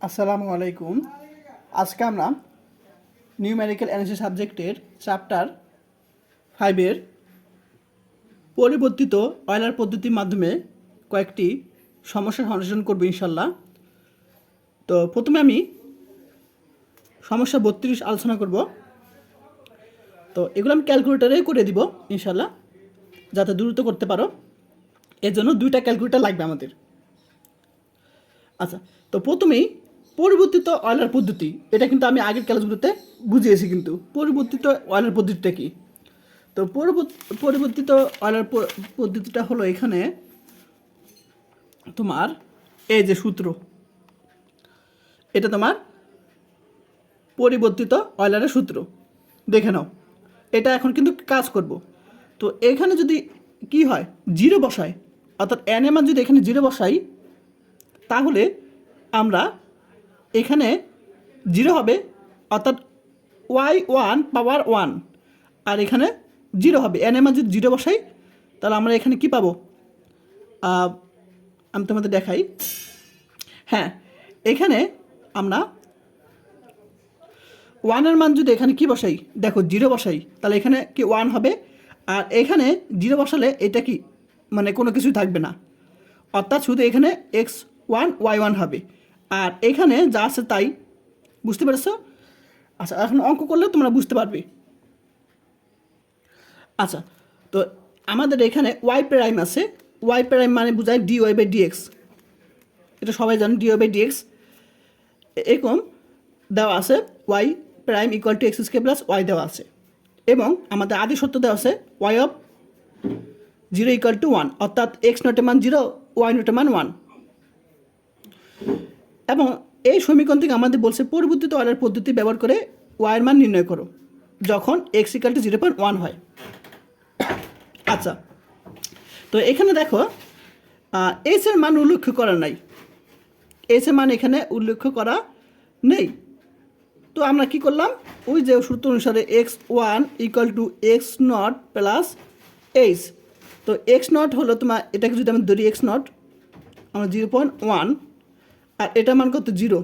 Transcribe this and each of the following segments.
আসসালামু আলাইকুম। আজকে আমরা নিউমেরিক্যাল এনার্জি সাবজেক্টের চ্যাপ্টার ফাইভের পরিবর্তিত অয়লার পদ্ধতির মাধ্যমে কয়েকটি সমস্যার সমাধান করব ইনশাল্লাহ তো প্রথমে আমি সমস্যা বত্রিশ আলোচনা করব। তো এগুলো আমি ক্যালকুলেটারে করে দিব ইনশাল্লাহ যাতে দ্রুত করতে পারো। এর জন্য দুইটা ক্যালকুলেটার লাগবে আমাদের। আচ্ছা তো প্রথমেই পরিবর্তিত অয়লার পদ্ধতি, এটা কিন্তু আমি আগের ক্লাসগুলোতে বুঝিয়েছি কিন্তু। পরিবর্তিত অয়লার পদ্ধতিটা কি? তো পরিবর্ত- পরিবর্তিত অয়লার পদ্ধতিটা হলো এখানে তোমার এই যে সূত্র। এটা তোমার পরিবর্তিত অয়লারের সূত্র। দেখে নাও, এটা এখন কিন্তু কাজ করব। তো এখানে যদি কি হয়? জিরো বসায়। অর্থাৎ এন এম যদি এখানে জিরো বসাই, তাহলে আমরা এখানে জিরো হবে, অর্থাৎ ওয়াই ওয়ান পাওয়ার ওয়ান আর এখানে জিরো হবে। এন এম যদি জিরো বসাই, তাহলে আমরা এখানে কি পাবো? আমি তোমাদের দেখাই। হ্যাঁ এখানে আমরা ওয়ানের মান যদি এখানে কি বসাই? দেখো, জিরো বসাই। তাহলে এখানে কি ওয়ান হবে? আর এখানে জিরো বসালে এটা কি? মানে কোনো কিছু থাকবে না। অর্থাৎ শুধু এখানে এক্স ওয়ান ওয়াই ওয়ান হবে। আর এখানে যা আছে তাই, বুঝতে পেরেছ? আচ্ছা এখন অঙ্ক করলে তোমরা বুঝতে পারবে। আচ্ছা তো আমাদের এখানে ওয়াই প্রাইম আছে। ওয়াই প্রাইম মানে বোঝায় ডি ওয়াই বাই ডিএক্স এটা সবাই জানেন ডি ওয়াই বাই ডিএক্স এরকম দেওয়া আছে Y prime equal to X square plus Y দেওয়া আছে। এবং আমাদের আদি সত্য দেওয়া আছে Y of zero equal to one অর্থাৎ এক্স নটে মান জিরো ওয়াই নটে মান ওয়ান এবং এই সমীকরণ থেকে আমাদের বলছে পরিবর্তিত অর্ডার পদ্ধতি ব্যবহার করে ওয়াইয়ের মান নির্ণয় করো, যখন X equal to zero point one হয়। আচ্ছা তো এখানে দেখো এস এর মান উল্লেখ করা নাই। এস এর মান এখানে উল্লেখ করা নেই। তো আমরা কি করলাম? ওই যে সূত্র অনুসারে X one equal to X naught plus H তো এক্স নট হলো তোমার, এটাকে যদি আমি ধরি এক্স নট আমরা জিরো পয়েন্ট ওয়ান আর এটার মান কত? জিরো।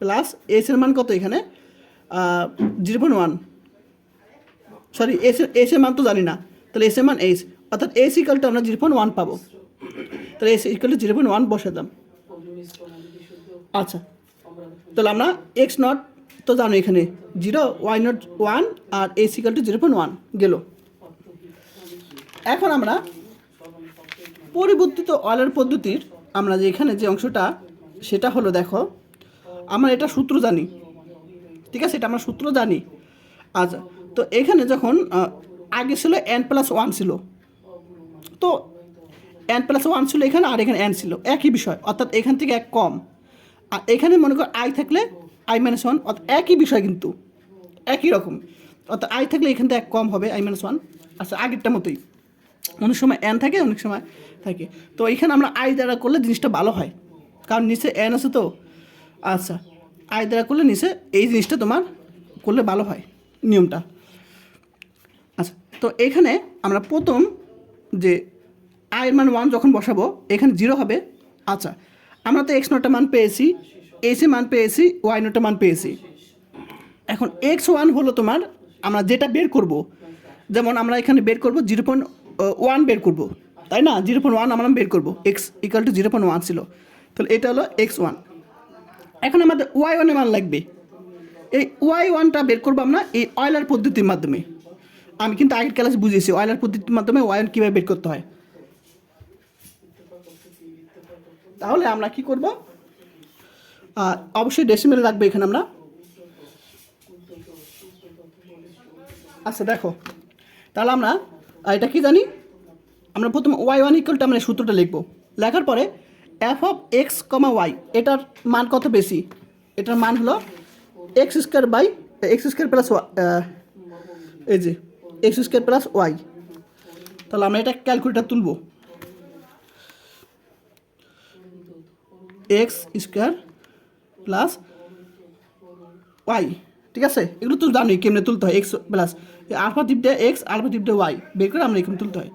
প্লাস এস এর মান কত এখানে? Zero point one. Sorry, S S এর মান তো জানি না। তাহলে এস এর মান এইচ। অর্থাৎ এস ইকালটা আমরা জিরো পয়েন্ট ওয়ান পাবো। তাহলে S equal to zero point one বসাতাম আচ্ছা। তাহলে আমরা এক্স নট তো জানো এখানে। Zero, why not one R S equal to zero point one গেল। এখন আমরা পরিবর্তিত অয়েলের পদ্ধতির আমরা যে এখানে যে অংশটা সেটা হলো দেখো, আমরা এটা সূত্র জানি। ঠিক আছে, এটা আমরা সূত্র জানি। আচ্ছা তো এখানে যখন আগে ছিল এন প্লাস ওয়ান ছিল। তো এন প্লাস ওয়ান ছিল এখানে আর এখানে এন ছিল। একই বিষয়, অর্থাৎ এখান থেকে এক কম। আর এখানে মনে কর আই থাকলে আই মাইনাস ওয়ান অর্থাৎ একই বিষয় কিন্তু, একই রকম। অর্থাৎ আই থাকলে এখান থেকে এক কম হবে আই মাইনাস ওয়ান আচ্ছা আগেরটা মতোই। অনেক সময় এন থাকে, অনেক সময় থাকে। তো এখানে আমরা আই দ্বারা করলে জিনিসটা ভালো হয়। কারণ নিচে এন আছে তো। আচ্ছা আই দ্বারা করলে নিচে এই জিনিসটা তোমার করলে ভালো হয়, নিয়মটা। আচ্ছা তো এখানে আমরা প্রথম যে আয়ের মান ওয়ান যখন বসাবো, এখানে জিরো হবে। আচ্ছা আমরা তো এক্স নটা মান পেয়েছি এসি মান পেয়েছি ওয়াই নটা মান পেয়েছি। এখন এক্স ওয়ান হলো তোমার আমরা যেটা বের করব, যেমন আমরা এখানে বের করব জিরো পয়েন্ট ওয়ান বের করব, তাই না? জিরো পয়েন্ট ওয়ান আমরা বের করব X equal to zero point one ছিল। তাহলে এটা হলো এক্স ওয়ান। এখন আমাদের ওয়াই ওয়ানের মান লাগবে। এই ওয়াই ওয়ানটা বের করব আমরা এই অয়লার পদ্ধতির মাধ্যমে। আমি কিন্তু আগের ক্লাসে বুঝিয়েছি, অয়লার পদ্ধতির মাধ্যমে ওয়াই ওয়ান কীভাবে বের করতে হয়। তাহলে আমরা কি করব? অবশ্যই ডেসিমেল রাখব এখানে আমরা। আচ্ছা দেখো। তাহলে আমরা এটা কি জানি? আমরা প্রথম ওয়াই ওয়ান ইকুয়ালটা আমরা সূত্রটা লিখব। লেখার পরে F of X comma Y এটার মান কত বেশি? এটার মান হলো X square by X square plus এই যে এক্স স্কোয়ার প্লাস ওয়াই তাহলে আমরা এটা ক্যালকুলেটার তুলব। এক্স স্কোয়ার প্লাস ওয়াই ঠিক আছে? এগুলো তো জানোই কেমনে তুলতে হয় এক্স প্লাস আলফা টিপটা এক্স আলফা টিপটা ওয়াই বের করে আমরা এখানে তুলতে হয়।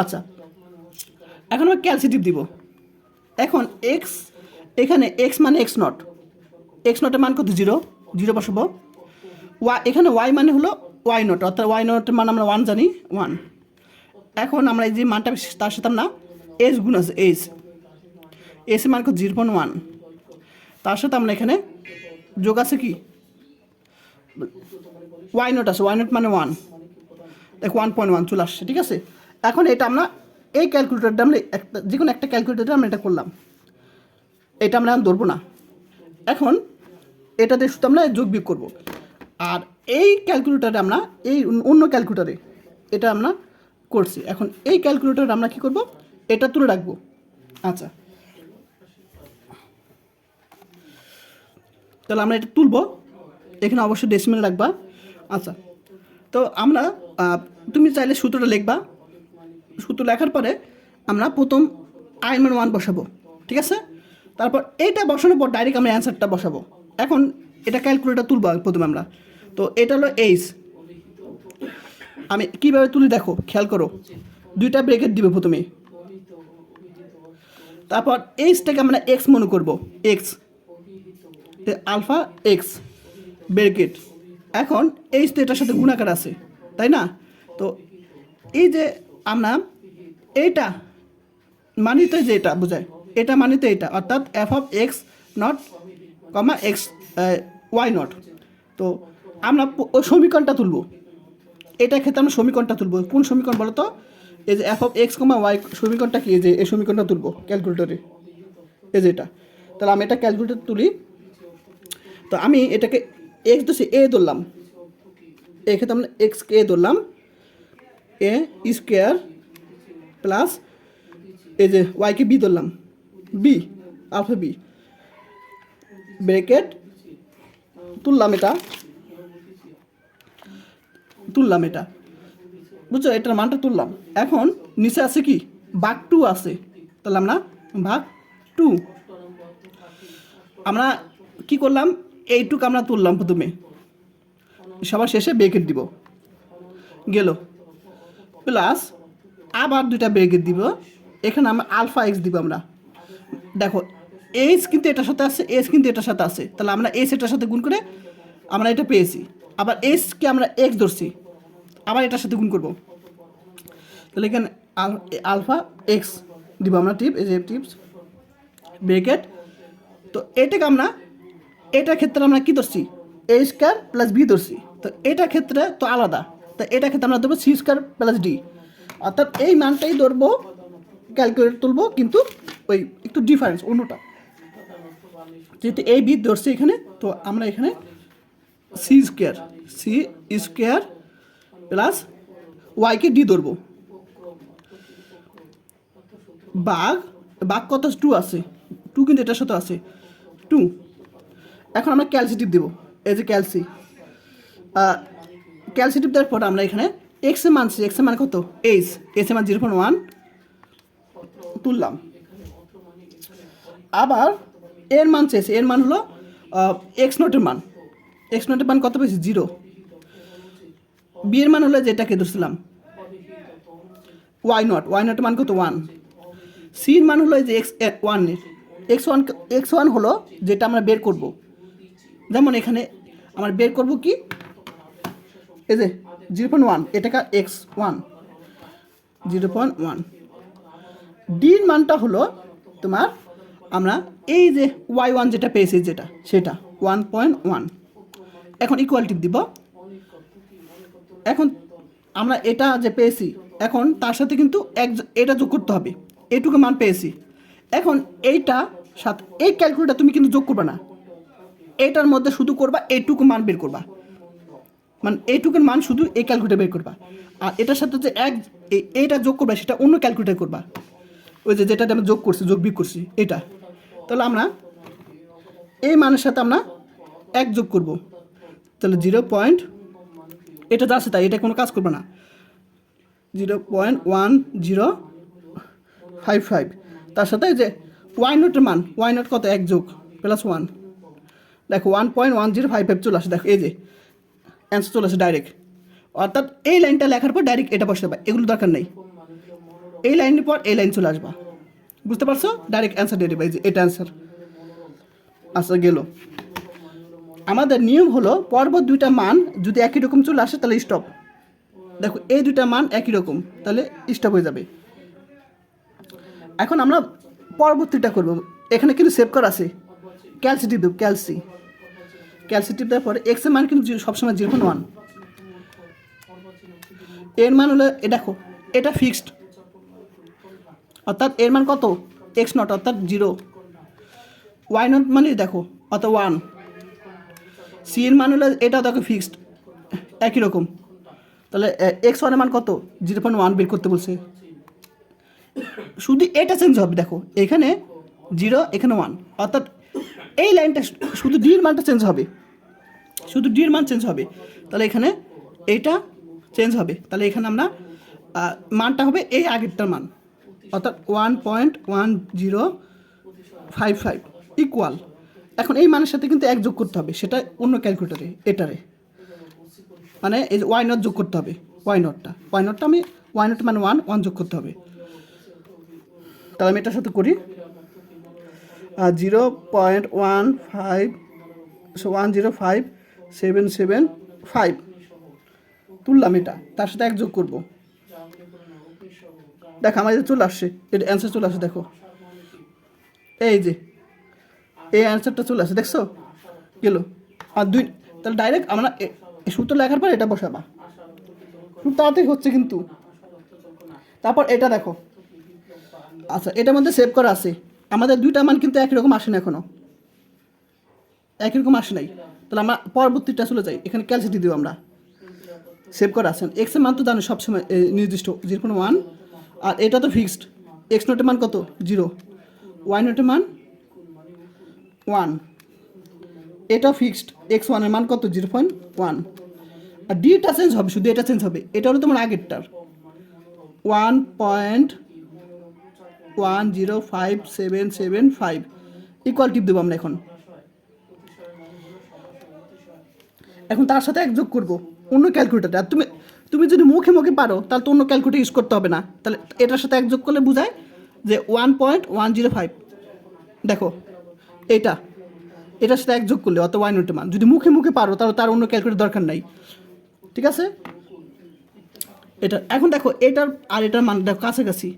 আচ্ছা এখন আমরা ক্যালসিটিভ দিব। এখন এক্স এখানে এক্স মানে এক্স নট এক্স নটের মান কত? জিরো জিরো বসাবো। ওয়াই এখানে ওয়াই মানে হলো ওয়াই নট অর্থাৎ ওয়াই নটের মান আমরা ওয়ান জানি ওয়ান এখন আমরা এই যে মানটা তার সাথে আমরা এস গুণ আছে এস এসের মান কত? জিরো পয়েন্ট ওয়ান তার সাথে আমরা এখানে যোগ আছে কি? ওয়াই নট আছে ওয়াই নট মানে ওয়ান দেখ ওয়ান পয়েন্ট ওয়ান চলে আসছে, ঠিক আছে? এখন এটা আমরা এই ক্যালকুলেটারটা আমরা একটা যে কোনো একটা ক্যালকুলেটারে আমরা এটা করলাম। এটা আমরা এখন ধরবো না। এখন এটাতে শুধু আমরা যোগ বিয়োগ করব। আর এই ক্যালকুলেটারে আমরা, এই অন্য ক্যালকুলেটারে এটা আমরা করছি। এখন এই ক্যালকুলেটারে আমরা কি করব? এটা তুলে রাখব। আচ্ছা। তাহলে আমরা এটা তুলবো। এখানে অবশ্যই ডেসিমেল রাখবা। আচ্ছা। তো আমরা তুমি চাইলে সূত্রটা লিখবা। সূত্র লেখার পরে আমরা প্রথম আই মান ওয়ান বসাবো, ঠিক আছে? তারপর এইটা বসানোর পর ডাইরেক্ট আমরা অ্যান্সারটা বসাবো। এখন এটা ক্যালকুলেটার তুলবো প্রথমে আমরা। তো এটা হলো এইচ আমি কীভাবে তুলি দেখো, খেয়াল করো। দুইটা ব্রেকেট দিবে প্রথমে। তারপর এইচটাকে আমরা এক্স মনে করব এক্স আলফা এক্স ব্রেকেট এখন এইচ তো এটার সাথে গুণাকার আছে, তাই না? তো এই যে আমরা এইটা। মানি তো যে এটা বোঝায় এটা মানি তো এটা অর্থাৎ F of X naught comma X Y naught তো আমরা ওই সমীকরণটা তুলব। এটা ক্ষেত্রে আমরা সমীকরণটা তুলব। কোন সমীকরণ বলো তো এই যে F of X comma Y সমীকরণটা কি? এই যে, এই সমীকরণটা তুলব ক্যালকুলেটরে এই যে এটা। তাহলে আমি এটা ক্যালকুলেটর তুলি। তো আমি এটাকে এক্স দোষে এ ধরলাম। এক্ষেত্রে আমরা এক্সকে এ ধরলাম। এ স্কোয়ার প্লাস এই যে ওয়াইকে বি ধরলাম। বি আলফা বি ব্রেকেট তুললাম এটা। তুললাম এটা। বুঝছ? এটার মানটা তুললাম। এখন নিচে আছে কি? ভাগ টু আছে। তাহলে আমরা ভাগ টু আমরা কি করলাম? এইটুক আমরা তুললাম প্রথমে। সবার শেষে ব্রেকেট দিব। গেল। প্লাস আবার দুইটা ব্রেকেট দিব। এখানে আমরা আলফা এক্স দিব আমরা। দেখো, এইচ কিন্তু এটার সাথে আছে এস কিন্তু এটার সাথে আছে। তাহলে আমরা এস এটার সাথে গুণ করে আমরা এটা পেয়েছি। আবার এসকে আমরা এক্স ধরছি, আবার এটার সাথে গুণ করব। তাহলে এখানে আলফা এক্স দিব আমরা টিপ, এই যে টিপস ব্রেকেট তো এটাকে আমরা, এটার ক্ষেত্রে আমরা কি ধরছি? এ স্কোয়ার প্লাস বি ধরছি। তো এটার ক্ষেত্রে তো আলাদা। তো এটা ক্ষেত্রে আমরা ধরবো সি স্কোয়ার প্লাস ডি অর্থাৎ এই মানটাই ধরবো ক্যালকুলেট তুলবো, কিন্তু ওই একটু ডিফারেন্স অন্যটা। যেহেতু এই বি ধরছে এখানে, তো আমরা এখানে C square C square plus ওয়াইকে D ধরবো। বাঘ বাঘ কত টু আছে। টু কিন্তু এটার সাথে আছে। টু এখন আমরা ক্যালসিটিভ দেবো। এই যে ক্যালসি ক্যালসিটিভ দেওয়ার পর আমরা এখানে এক্সের মান এক্সের মান কত? এইচ এস এর মান জিরো পয়েন্ট ওয়ান তুললাম। আবার এর মান চেয়েছে। এর মান হলো এক্স নোটের মান। এক্স নোটের মান কত পেয়েছি? জিরো বি এর মান হলো যেটাকে ধরছিলাম ওয়াই নট ওয়াই নটের মান কত? ওয়ান সির মান হলো যে X one X one X one হলো যেটা আমরা বের করব। যেমন এখানে আমরা বের করব কি? এই যে জিরো পয়েন্ট ওয়ান, এটাকে X one zero point one. ডির মানটা হলো তোমার আমরা এই যে ওয়াই ওয়ান যেটা পেয়েছি যেটা, সেটা ওয়ান পয়েন্ট ওয়ান এখন ইকুয়ালিটি দিব। এখন আমরা এটা যে পেয়েছি, এখন তার সাথে কিন্তু এক এটা যোগ করতে হবে। এইটুকু মান পেয়েছি। এখন এইটা সাথে, এই ক্যালকুলেটার তুমি কিন্তু যোগ করবে না। এটার মধ্যে শুধু করবা এইটুকু মান বের করবা। মানে এইটুকুর মান শুধু এই ক্যালকুলেটার বের করবা। আর এটার সাথে যে এক এইটা যোগ করবা, সেটা অন্য ক্যালকুলেটার করবা। ওই যে যেটা আমরা যোগ করছি, যোগ বিয়োগ করছি, এটা। তাহলে আমরা এই মানের সাথে আমরা এক যোগ করব। তাহলে জিরো পয়েন্ট, এটা যা আছে তাই, এটা কোনো কাজ করবে না। Zero point one zero five five. তার সাথে যে ওয়াই নোটের মান ওয়াই নোট কত? এক যোগ প্লাস ওয়ান দেখো one point one zero five five চলে আসে। দেখো, এই যে অ্যান্সার চলে আসে ডাইরেক্ট অর্থাৎ এই লাইনটা লেখার পর ডাইরেক্ট এটা বসতে পারে। এগুলো দরকার নেই। এই লাইনের পর এই লাইন চলে আসবা। বুঝতে পারছ? ডাইরেক্ট অ্যান্সার দিয়ে দেবে এটা অ্যান্সার আচ্ছা গেল। আমাদের নিয়ম হলো, পর্ব দুইটা মান যদি একই রকম চলে আসে, তাহলে স্টপ দেখো, এই দুইটা মান একই রকম, তাহলে স্টপ হয়ে যাবে। এখন আমরা পরবর্তীটা করব। এখানে কিন্তু সেভ করা আছে। ক্যালসি টিপ দেবো ক্যালসি ক্যালসি টিপ দেওয়ার পরে এক্সের মান কিন্তু সবসময় জিরো পয়েন্ট ওয়ান। এর মান হলো, এ দেখো, এটা ফিক্সড অর্থাৎ এর মান কত? এক্স নট অর্থাৎ জিরো ওয়াই নট মানে দেখো, অর্থাৎ ওয়ান সি এর মান হলো, এটা দেখো ফিক্সড একই রকম। তাহলে এক্স ওয়ানের মান কত? জিরো পয়েন্ট ওয়ান বের করতে বলছে। শুধু এটা চেঞ্জ হবে, দেখো। এখানে জিরো এখানে ওয়ান অর্থাৎ এই লাইনটা শুধু ডির মানটা চেঞ্জ হবে। শুধু ডির মান চেঞ্জ হবে। তাহলে এখানে এইটা চেঞ্জ হবে। তাহলে এখানে আমরা মানটা হবে এই আগেরটার মান। অর্থাৎ one point one zero five five equal এখন এই মানের সাথে কিন্তু এক যোগ করতে হবে। সেটা অন্য ক্যালকুলেটারে এটারে। মানে এই ওয়াই নট যোগ করতে হবে ওয়াই নটটা ওয়াই নটটা আমি ওয়াই নট মানে ওয়ান ওয়ান যোগ করতে হবে। তাহলে আমি এটার সাথে করি। Zero point one five one zero five seven seven five তুললাম এটা, তার সাথে এক যোগ করব। দেখো আমাদের চলে আসছে এটা অ্যান্সার চলে আসে, দেখো। এই যে, এই অ্যান্সারটা চলে আসে, দেখছ? গেল। আর দুই, তাহলে ডাইরেক্ট আমরা সূত্র লেখার পর এটা বসাবা। খুব তাড়াতাড়ি হচ্ছে কিন্তু। তারপর এটা দেখো। আচ্ছা এটার মধ্যে সেভ করা আছে। আমাদের দুইটা মান কিন্তু একই রকম আসে না এখনও। একই রকম আসে নাই। তাহলে আমরা পরবর্তীটা চলে যাই। এখানে ক্যালসিটি দিব আমরা। সেভ করা আছেন এক্সের মান তো জানো, সবসময় নির্দিষ্ট জিরো কোনো ওয়ান আর এটা তো ফিক্সড এক্স নোটের মান কত? জিরো ওয়াই নোটের মান? ওয়ান এটা ফিক্সড এক্স ওয়ানের মান কত? জিরো পয়েন্ট ওয়ান আর ডিটা চেঞ্জ হবে, শুধু এটা চেঞ্জ হবে। এটা হলো তোমার আগেরটার। One point one zero five seven seven five equal টিপ দেবো আমরা এখন। এখন তার সাথে এক যোগ করব। অন্য ক্যালকুলেটারে আর তুমি তুমি যদি মুখে মুখে পারো, তাহলে তো অন্য ক্যালকুলেটার ইউজ করতে হবে না। তাহলে এটার সাথে এক যোগ করলে বোঝায় যে one point one zero five দেখো, এটা। এটার সাথে এক যোগ করলে অত ওয়াই নোটের মান। যদি মুখে মুখে পারো, তাহলে তার অন্য ক্যালকুলেটার দরকার নাই। ঠিক আছে? এটা এখন দেখো, এটার আর এটার মান দেখো, কাছাকাছি।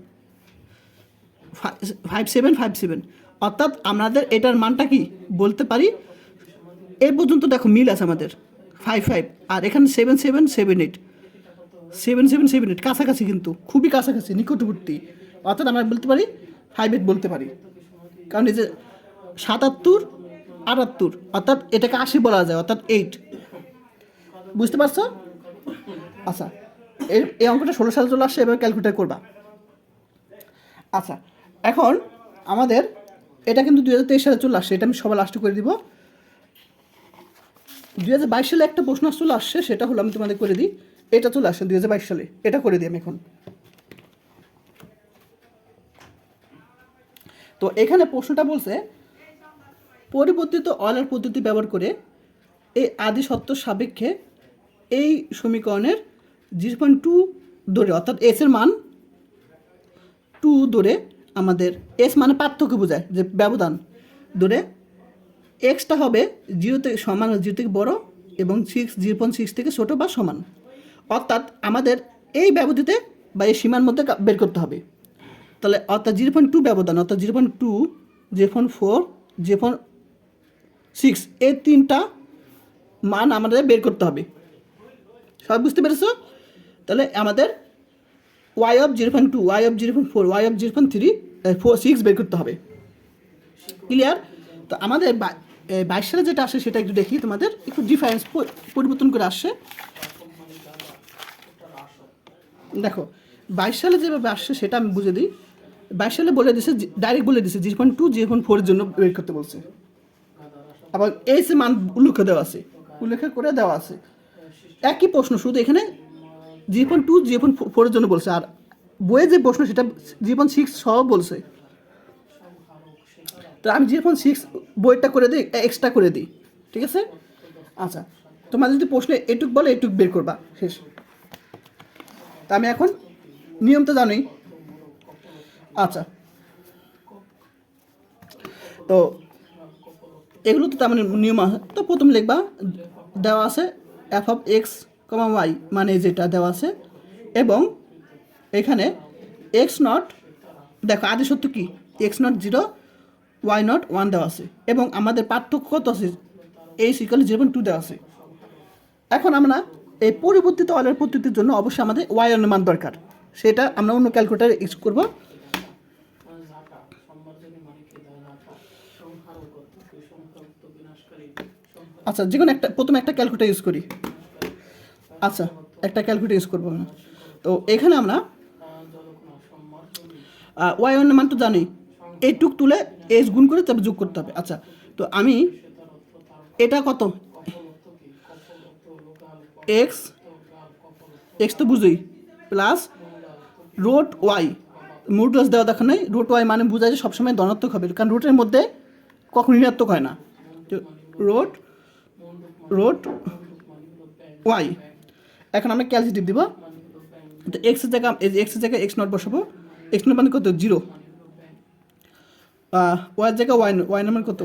ফাইভ সেভেন ফাইভ সেভেন অর্থাৎ আমাদের এটার মানটা কি? বলতে পারি, এ পর্যন্ত দেখো মিল আছে আমাদের ফাইভ ফাইভ আর এখানে seven seven seven eight seven seven seven eight কাছাকাছি কিন্তু, খুবই কাছাকাছি, নিকটবর্তী। অর্থাৎ আমরা বলতে পারি ফাইভ এইট বলতে পারি। কারণ এই যে সাতাত্তর, আটাত্তর, অর্থাৎ এটাকে আশি বলা যায়, অর্থাৎ এইট বুঝতে পারছ? আচ্ছা এই এই অঙ্কটা ষোলো সালে চলে আসছে, এবার ক্যালকুলেট করবা। আচ্ছা এখন আমাদের, এটা কিন্তু দুই হাজার তেইশ সালে চলে আসছে, এটা আমি সবাই লাস্টে করে দিব। দুই হাজার বাইশ সালে একটা প্রশ্ন চলে আসছে, সেটা হলো আমি তোমাদের করে দিই। এটা চলে আসছে দুই হাজার বাইশ সালে, এটা করে দিই আমি এখন। তো এখানে প্রশ্নটা বলছে, পরিবর্তিত অয়লার পদ্ধতি ব্যবহার করে এই আদি সত্য সাপেক্ষে এই সমীকরণের জিরো পয়েন্ট টু ধরে, অর্থাৎ এস এর মান টু ধরে আমাদের এস মানে পার্থক্য বোঝায়, যে ব্যবধান। ধরে এক্সটা হবে জিরো থেকে সমান, জিরো থেকে বড় এবং সিক্স জিরো পয়েন্ট সিক্স থেকে ছোটো বা সমান। অর্থাৎ আমাদের এই ব্যবধিতে বা এই সীমার মধ্যে বের করতে হবে। তাহলে অর্থাৎ জিরো পয়েন্ট টু ব্যবধান, অর্থাৎ zero point two zero point four zero point six এই তিনটা মান আমাদের বের করতে হবে। সবাই বুঝতে পেরেছ? তাহলে আমাদের Y of zero point two Y of zero point four Y of zero point three four six বের করতে হবে। ক্লিয়ার তো আমাদের বাইশ সালে যেটা আসে সেটা একটু দেখি, তোমাদের একটু ডিফারেন্স পরিবর্তন করে আসছে দেখো, বাইশ সালে যেভাবে আসছে সেটা আমি বুঝে দিই। বাইশ সালে বলে দিছে ডাইরেক্ট বলে দিছে zero point two zero point ফোরের জন্য বের করতে বলছে। আবার এই সে মান উল্লেখ দেওয়া আছে, উল্লেখ করে দেওয়া আছে। একই প্রশ্ন, শুধু এখানে zero point two zero point ফোরের জন্য বলছে, আর বইয়ে যে প্রশ্ন, সেটা জীবন সিক্স সহ বলছে। তো আমি জীবন সিক্স বইটা করে দিই এক্সট্রা করে দিই, ঠিক আছে? আচ্ছা তোমার যদি প্রশ্নে এটুক বলে, এটুক বের করবা, শেষ। তা আমি এখন নিয়ম তো জানোই। আচ্ছা। তো এগুলো তো তেমন নিয়ম আছে। তো প্রথম লিখবা, দেওয়া আছে F of X comma Y মানে যেটা দেওয়া আছে, এবং এখানে এক্স নট দেখো আদি সত্য কি? X naught zero Y naught one দেওয়া আছে। এবং আমাদের পার্থক্য কত আছে? এই সিকাল জিরো টু দেওয়া আছে। এখন আমরা এই পরিবর্তিত অলের পদ্ধতির জন্য অবশ্যই আমাদের ওয়াই এর মান দরকার। সেটা আমরা অন্য ক্যালকুলেটারে ইউজ করব। আচ্ছা যে কোনো একটা প্রথমে একটা ক্যালকুলেটার ইউজ করি। আচ্ছা একটা ক্যালকুলেটার ইউজ করব তো এখানে আমরা ওয়াই ওয়ান মান তো জানি এইটুক তুলে এস গুণ করে তবে যোগ করতে হবে। আচ্ছা তো আমি এটা কত? এক্স এক্স তো বুঝি প্লাস রোট ওয়াই। মোটরস দেওয়া দেখা নেই। রোট ওয়াই মানে বোঝা যায় সবসময় ধনাত্মক হবে। কারণ রোটের মধ্যে কখনো ঋণাত্মক হয় না। তো রোট রোট ওয়াই। এখন আমরা ক্যালসিটিভ দিব। তো এক্সের জায়গা এক্সের জায়গায় এক্স নট বসাবো। এক্স মানে কত? জিরো ওয়াই জায়গায় ওয়াই ওয়াই নাম্বার কত?